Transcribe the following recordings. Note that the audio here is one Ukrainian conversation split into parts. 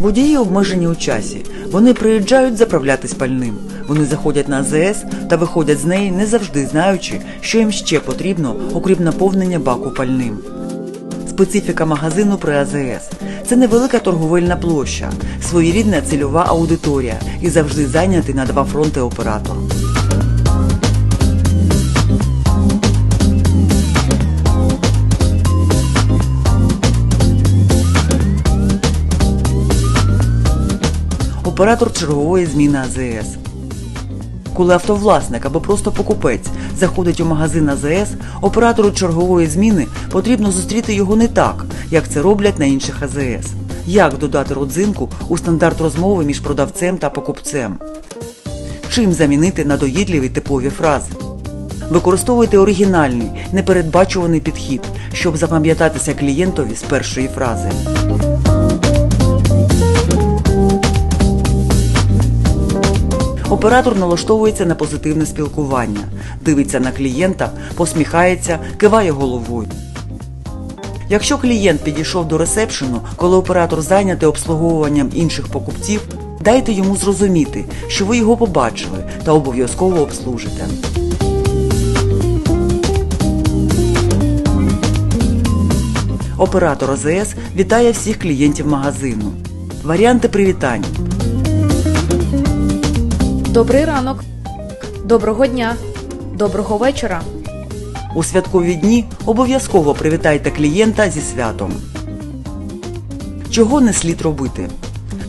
Водії обмежені у часі. Вони приїжджають заправлятись пальним. Вони заходять на АЗС та виходять з неї, не завжди знаючи, що їм ще потрібно, окрім наповнення баку пальним. Специфіка магазину при АЗС це невелика торговельна площа, своєрідна цільова аудиторія і завжди зайнятий на два фронти оператор. Оператор чергової зміни АЗС. Коли автовласник або просто покупець заходить у магазин АЗС, оператору чергової зміни потрібно зустріти його не так, як це роблять на інших АЗС. Як додати родзинку у стандарт розмови між продавцем та покупцем? Чим замінити надоїдливі типові фрази? Використовуйте оригінальний, непередбачуваний підхід, щоб запам'ятатися клієнтові з першої фрази. Оператор налаштовується на позитивне спілкування, дивиться на клієнта, посміхається, киває головою. Якщо клієнт підійшов до ресепшену, коли оператор зайнятий обслуговуванням інших покупців, дайте йому зрозуміти, що ви його побачили та обов'язково обслужите. Оператор ОЗС вітає всіх клієнтів магазину. Варіанти привітань. Добрий ранок. Доброго дня. Доброго вечора. У святкові дні обов'язково привітайте клієнта зі святом. Чого не слід робити?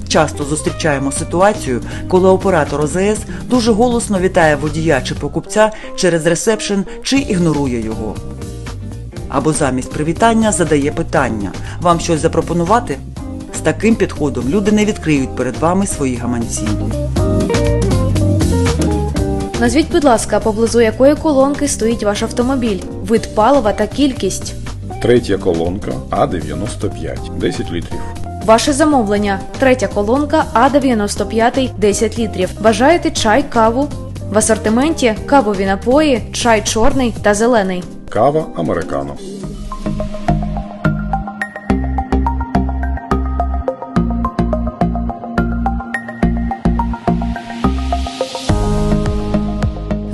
Часто зустрічаємо ситуацію, коли оператор ОЗС дуже голосно вітає водія чи покупця через ресепшн чи ігнорує його. Або замість привітання задає питання: вам щось запропонувати? З таким підходом люди не відкриють перед вами свої гаманці. Назвіть, будь ласка, поблизу якої колонки стоїть ваш автомобіль, вид палива та кількість. Третя колонка А95, 10 літрів. Ваше замовлення. Третя колонка А95 10 літрів. Бажаєте чай, каву? В асортименті кавові напої, чай чорний та зелений. Кава американо.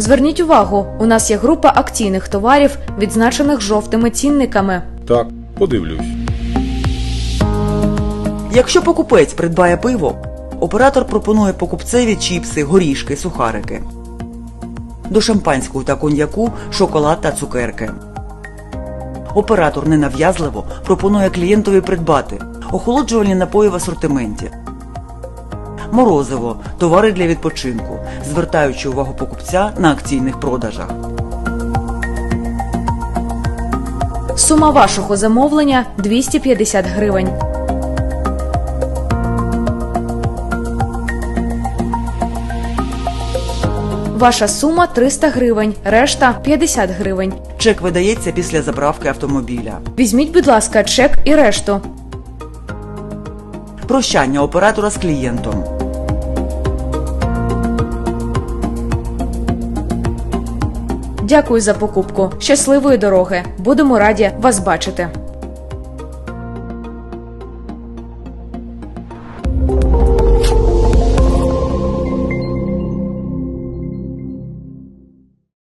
Зверніть увагу, у нас є група акційних товарів, відзначених жовтими цінниками. Так, подивлюсь. Якщо покупець придбає пиво, оператор пропонує покупцеві чіпси, горішки, сухарики. До шампанського та коньяку шоколад та цукерки. Оператор ненав'язливо пропонує клієнтові придбати охолоджувальні напої в асортименті. Морозиво, товари для відпочинку, звертаючи увагу покупця на акційних продажах. Сума вашого замовлення 250 гривень. Ваша сума 300 гривень, решта 50 гривень. Чек видається після заправки автомобіля. Візьміть, будь ласка, чек і решту. Прощання оператора з клієнтом. Дякую за покупку. Щасливої дороги. Будемо раді вас бачити.